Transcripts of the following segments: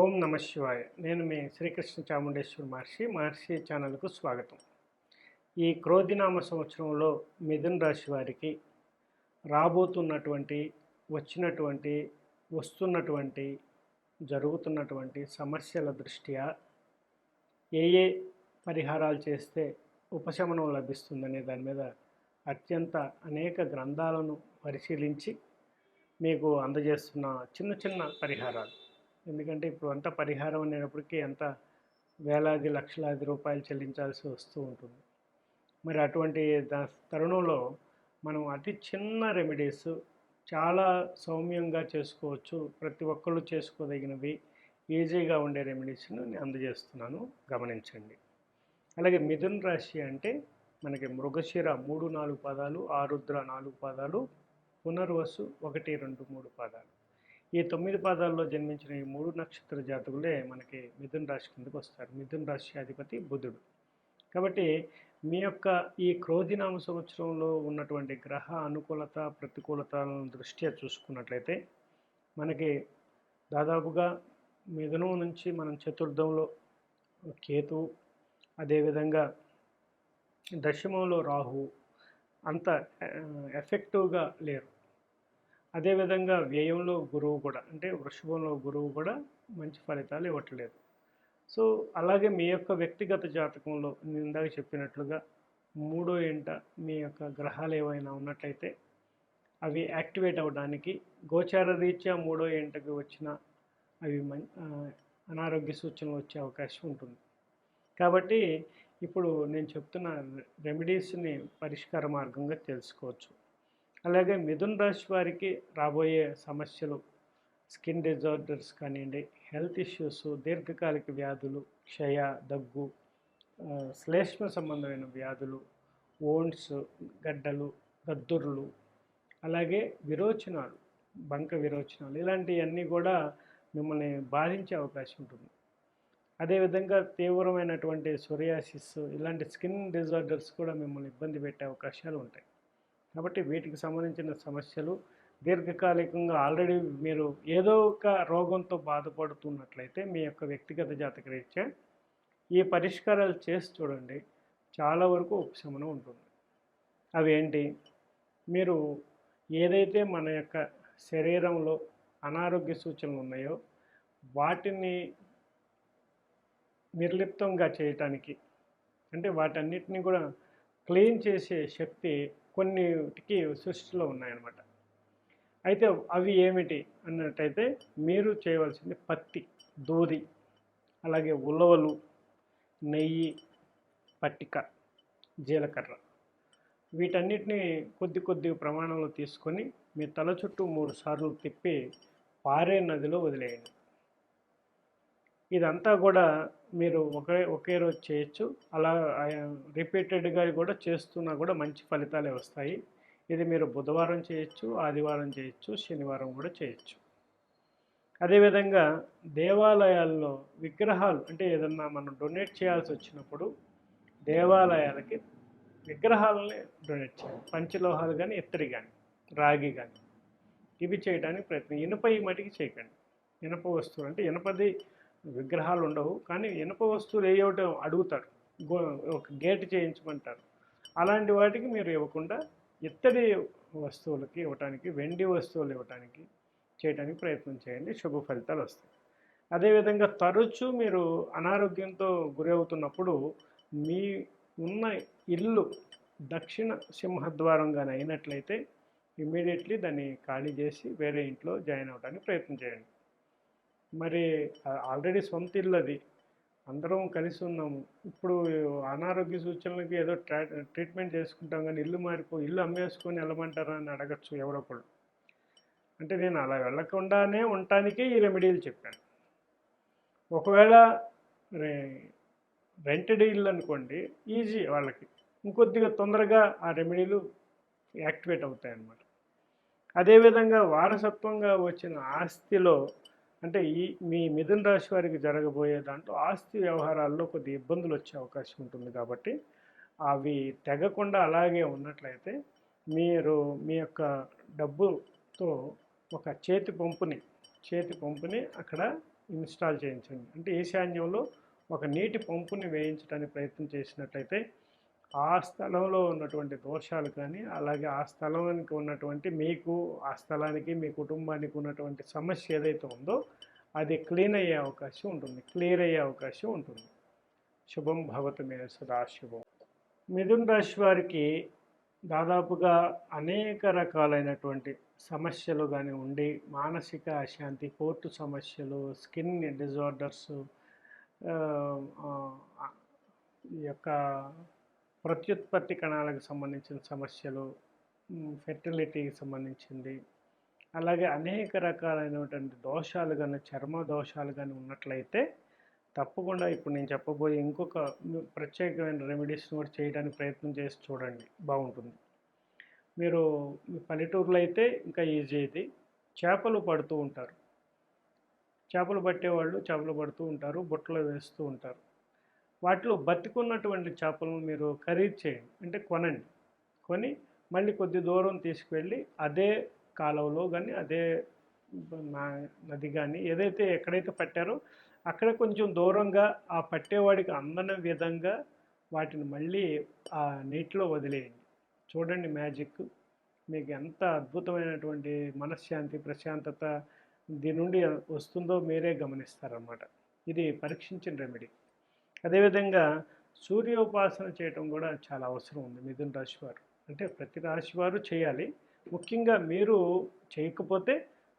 ఓం నమ శివాయ. నేను మీ శ్రీకృష్ణ చాముండేశ్వర మహర్షి మహర్షి ఛానల్కు స్వాగతం. ఈ క్రోధినామ సంవత్సరంలో మిథున్ రాశి వారికి రాబోతున్నటువంటి వచ్చినటువంటి వస్తున్నటువంటి జరుగుతున్నటువంటి సమస్యల దృష్ట్యా ఏ ఏ పరిహారాలు చేస్తే ఉపశమనం లభిస్తుందనే దాని మీద అత్యంత అనేక గ్రంథాలను పరిశీలించి మీకు అందజేస్తున్న చిన్న చిన్న పరిహారాలు. ఎందుకంటే ఇప్పుడు అంత పరిహారం అనేటప్పటికీ ఎంత వేలాది లక్షలాది రూపాయలు చెల్లించాల్సి వస్తూ ఉంటుంది. మరి అటువంటి దా తరుణంలో మనం అతి చిన్న రెమెడీస్ చాలా సౌమ్యంగా చేసుకోవచ్చు. ప్రతి ఒక్కళ్ళు చేసుకోదగినవి ఈజీగా ఉండే రెమెడీస్ను నేను అందజేస్తున్నాను. గమనించండి. అలాగే మిథున్ రాశి అంటే మనకి మృగశిర మూడు నాలుగు పదాలు ఆరుద్ర నాలుగు పదాలు పునర్వసు ఒకటి రెండు మూడు పదాలు. ఈ తొమ్మిది పాదాల్లో జన్మించిన ఈ మూడు నక్షత్ర జాతకులే మనకి మిథున్ రాశి కిందకు వస్తారు. మిథున్ రాశి అధిపతి బుధుడు. కాబట్టి మీ యొక్క ఈ క్రోధినామ సంవత్సరంలో ఉన్నటువంటి గ్రహ అనుకూలత ప్రతికూలతలను దృష్ట్యా చూసుకున్నట్లయితే మనకి దాదాపుగా మిథునం నుంచి మనం చతుర్థంలో కేతు అదేవిధంగా దశమంలో రాహు అంత ఎఫెక్టివ్గా లేరు. అదేవిధంగా వ్యయంలో గురువు కూడా అంటే వృషభంలో గురువు కూడా మంచి ఫలితాలు ఇవ్వట్లేదు. సో అలాగే మీ యొక్క వ్యక్తిగత జాతకంలో నేను ఇందాక చెప్పినట్లుగా మూడో ఏంట మీ యొక్క గ్రహాలు ఏవైనా ఉన్నట్లయితే అవి యాక్టివేట్ అవ్వడానికి గోచార రీత్యా మూడో ఏంటకి వచ్చిన అవి మం అనారోగ్య సూచనలు వచ్చే అవకాశం ఉంటుంది. కాబట్టి ఇప్పుడు నేను చెప్తున్న రెమెడీస్ని పరిష్కార మార్గంగా తెలుసుకోవచ్చు. అలాగే మిథున్ రాశి వారికి రాబోయే సమస్యలు స్కిన్ డిజార్డర్స్ కానివ్వండి హెల్త్ ఇష్యూస్ దీర్ఘకాలిక వ్యాధులు క్షయ దగ్గు శ్లేష్మ సంబంధమైన వ్యాధులు ఓన్స్ గడ్డలు గద్దుర్లు అలాగే విరోచనాలు బంక విరోచనాలు ఇలాంటివన్నీ కూడా మిమ్మల్ని బాధించే అవకాశం ఉంటుంది. అదేవిధంగా తీవ్రమైనటువంటి సొరియాసిస్ ఇలాంటి స్కిన్ డిజార్డర్స్ కూడా మిమ్మల్ని ఇబ్బంది పెట్టే అవకాశాలు ఉంటాయి. కాబట్టి వీటికి సంబంధించిన సమస్యలు దీర్ఘకాలికంగా ఆల్రెడీ మీరు ఏదో ఒక రోగంతో బాధపడుతున్నట్లయితే మీ యొక్క వ్యక్తిగత జాతక రీత్యా ఈ పరిష్కారాలు చేసి చూడండి. చాలా వరకు ఉపశమనం ఉంటుంది. అవేంటి మీరు ఏదైతే మన యొక్క శరీరంలో అనారోగ్య సూచనలు ఉన్నాయో వాటిని నిర్లిప్తంగా చేయటానికి అంటే వాటన్నిటిని కూడా క్లీన్ చేసే శక్తి కొన్నిటికి సృష్టిలో ఉన్నాయన్నమాట. అయితే అవి ఏమిటి అన్నట్టయితే మీరు చేయవలసింది పత్తి దూది అలాగే ఉలవలు నెయ్యి పట్టిక జీలకర్ర. వీటన్నిటిని కొద్ది కొద్ది ప్రమాణంలో తీసుకొని మీ తల చుట్టూ మూడు సార్లు తిప్పి పారే నదిలో వదిలేయండి. ఇదంతా కూడా మీరు ఒకే ఒకే రోజు చేయొచ్చు. అలా రిపీటెడ్గా కూడా చేస్తున్నా కూడా మంచి ఫలితాలే వస్తాయి. ఇది మీరు బుధవారం చేయొచ్చు ఆదివారం చేయొచ్చు శనివారం కూడా చేయొచ్చు. అదేవిధంగా దేవాలయాల్లో విగ్రహాలు అంటే ఏదన్నా మనం డొనేట్ చేయాల్సి వచ్చినప్పుడు దేవాలయాలకి విగ్రహాలని డొనేట్ చేయాలి. పంచలోహాలు కానీ ఇత్తడి కానీ రాగి కానీ ఇవి చేయడానికి ప్రయత్నం. ఇనుప ఈ మటుకు చేయకండి. ఇనుప వస్తువులు అంటే ఇనుపది విగ్రహాలు ఉండవు కానీ ఇనుప వస్తువులు వేయటం అడుగుతారు గో ఒక గేట్ చేయించమంటారు. అలాంటి వాటికి మీరు ఇవ్వకుండా ఇత్తడి వస్తువులకి ఇవ్వటానికి వెండి వస్తువులు ఇవ్వటానికి చేయడానికి ప్రయత్నం చేయండి. శుభ ఫలితాలు వస్తాయి. అదేవిధంగా తరచూ మీరు అనారోగ్యంతో గురి అవుతున్నప్పుడు మీ ఉన్న ఇల్లు దక్షిణ సింహద్వారంగానే అయినట్లయితే ఇమ్మీడియట్లీ దాన్ని ఖాళీ చేసి వేరే ఇంట్లో జాయిన్ అవ్వడానికి ప్రయత్నం చేయండి. మరి ఆల్రెడీ సొంత ఇల్లు అది. అందరం కలిసి ఉన్నాము ఇప్పుడు అనారోగ్య సూచనలకి ఏదో ట్రా ట్రీట్మెంట్ చేసుకుంటాం కానీ ఇల్లు మారిపో ఇల్లు అమ్మేసుకొని వెళ్ళమంటారా అని అడగచ్చు ఎవరొకడు అంటే నేను అలా వెళ్ళకుండానే ఉండటానికే ఈ రెమెడీలు చెప్పాను. ఒకవేళ రెంటెడ్ ఇల్లు అనుకోండి ఈజీ వాళ్ళకి. ఇంకొద్దిగా తొందరగా ఆ రెమెడీలు యాక్టివేట్ అవుతాయి అన్నమాట అదేవిధంగా వారసత్వంగా వచ్చిన ఆస్తిలో అంటే ఈ మీ మిథున్ రాశి వారికి జరగబోయే దాంట్లో ఆస్తి వ్యవహారాల్లో కొద్ది ఇబ్బందులు వచ్చే అవకాశం ఉంటుంది కాబట్టి అవి తెగకుండా అలాగే ఉన్నట్లయితే మీరు మీ యొక్క డబ్బుతో ఒక చేతి పంపుని చేతి పంపుని అక్కడ ఇన్స్టాల్ చేయించండి. అంటే ఈశాన్యంలో ఒక నీటి పంపుని వేయించడానికి ప్రయత్నం చేసినట్లయితే ఆ స్థలంలో ఉన్నటువంటి దోషాలు కానీ అలాగే ఆ స్థలానికి ఉన్నటువంటి మీకు ఆ స్థలానికి మీ కుటుంబానికి ఉన్నటువంటి సమస్య ఏదైతే ఉందో అది క్లీన్ అయ్యే అవకాశం ఉంటుంది. క్లియర్ అయ్యే అవకాశం ఉంటుంది. శుభం భవతు మే సదాశుభం మిథున్ రాశి వారికి దాదాపుగా అనేక రకాలైనటువంటి సమస్యలు కానీ ఉండి మానసిక అశాంతి కోర్టు సమస్యలు స్కిన్ డిజార్డర్స్ ఈ యొక్క ప్రత్యుత్పత్తి కణాలకు సంబంధించిన సమస్యలు ఫెర్టిలిటీకి సంబంధించింది. అలాగే అనేక రకాలైనటువంటి దోషాలు కానీ చర్మ దోషాలు కానీ ఉన్నట్లయితే తప్పకుండా ఇప్పుడు నేను చెప్పబోయే ఇంకొక ప్రత్యేకమైన రెమెడీస్ని కూడా చేయడానికి ప్రయత్నం చేసి చూడండి. బాగుంటుంది. మీరు పల్లెటూరులో అయితే ఇంకా ఈజీ ఇది. చేపలు పడుతూ ఉంటారు. చేపలు పట్టేవాళ్ళు చేపలు పడుతూ ఉంటారు బుట్టలో వేస్తూ ఉంటారు. వాటిలో బతికున్నటువంటి చేపలను మీరు ఖరీదు చేయండి. అంటే కొనండి. కొని మళ్ళీ కొద్ది దూరం తీసుకువెళ్ళి అదే కాలువలో కానీ అదే నది కానీ ఏదైతే ఎక్కడైతే పట్టారో అక్కడ కొంచెం దూరంగా ఆ పట్టేవాడికి అందన విధంగా వాటిని మళ్ళీ ఆ నీటిలో వదిలేయండి. చూడండి మ్యాజిక్. మీకు ఎంత అద్భుతమైనటువంటి మనశ్శాంతి ప్రశాంతత దీని నుండి వస్తుందో మీరే గమనిస్తారన్నమాట. ఇది పరీక్షించిన రెమెడీ. అదేవిధంగా సూర్యోపాసన చేయటం కూడా చాలా అవసరం ఉంది మిథున రాశి వారు. అంటే ప్రతి రాశి వారు చేయాలి. ముఖ్యంగా మీరు చేయకపోతే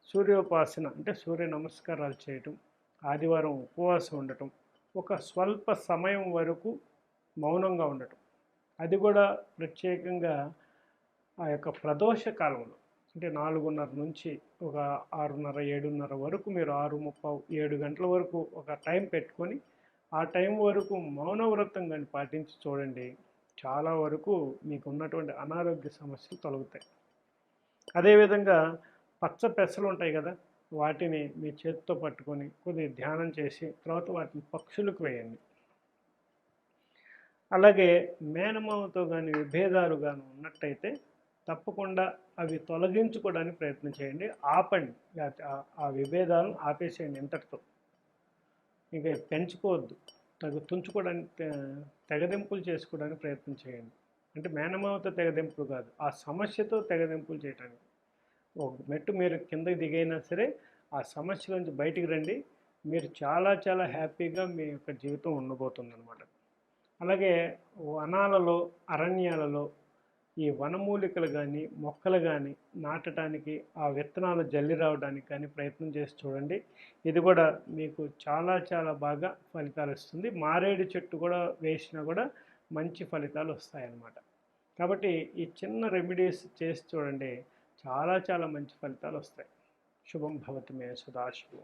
సూర్యోపాసన అంటే సూర్య నమస్కారాలు చేయటం ఆదివారం ఉపవాసం ఉండటం ఒక స్వల్ప సమయం వరకు మౌనంగా ఉండటం. అది కూడా ప్రత్యేకంగా ఆ యొక్క ప్రదోష కాలంలో అంటే నాలుగున్నర నుంచి ఒక ఆరున్నర ఏడున్నర వరకు మీరు ఆరు ముప్పై ఏడు గంటల వరకు ఒక టైం పెట్టుకొని ఆ టైం వరకు మౌన వ్రతం కానీ పాటించి చూడండి. చాలా వరకు మీకు ఉన్నటువంటి అనారోగ్య సమస్యలు తొలగుతాయి. అదేవిధంగా పచ్చ పెసలు ఉంటాయి కదా వాటిని మీ చేతితో పట్టుకొని కొద్దిగా ధ్యానం చేసి తర్వాత వాటిని పక్షులకు వేయండి. అలాగే మేనమామతో కానీ విభేదాలు కానీ ఉన్నట్టయితే తప్పకుండా అవి తొలగించుకోవడానికి ప్రయత్నం చేయండి. ఆపండి. ఆ విభేదాలను ఆపేసేయండి ఇంతటితో. ఇంకా పెంచుకోవద్దు. తగు తుంచుకోవడానికి తెగదెంపులు చేసుకోవడానికి ప్రయత్నం చేయండి. అంటే మేనమావతో తెగదెంపులు కాదు ఆ సమస్యతో తెగదెంపులు చేయడానికి ఒక మెట్టు మీరు కిందకి దిగైనా సరే ఆ సమస్య నుంచి బయటికి రండి. మీరు చాలా చాలా హ్యాపీగా మీ యొక్క జీవితం ఉండబోతుంది అనమాట అలాగే వనాలలో అరణ్యాలలో ఈ వనమూలికలు కానీ మొక్కలు కానీ నాటడానికి ఆ విత్తనాలు జల్లి రావడానికి కానీ ప్రయత్నం చేసి చూడండి. ఇది కూడా మీకు చాలా చాలా బాగా ఫలితాలు ఇస్తుంది. మారేడు చెట్టు కూడా వేసినా కూడా మంచి ఫలితాలు వస్తాయన్నమాట. కాబట్టి ఈ చిన్న రెమెడీస్ చేసి చూడండి. చాలా చాలా మంచి ఫలితాలు వస్తాయి. శుభం భవతి మే సదాశివం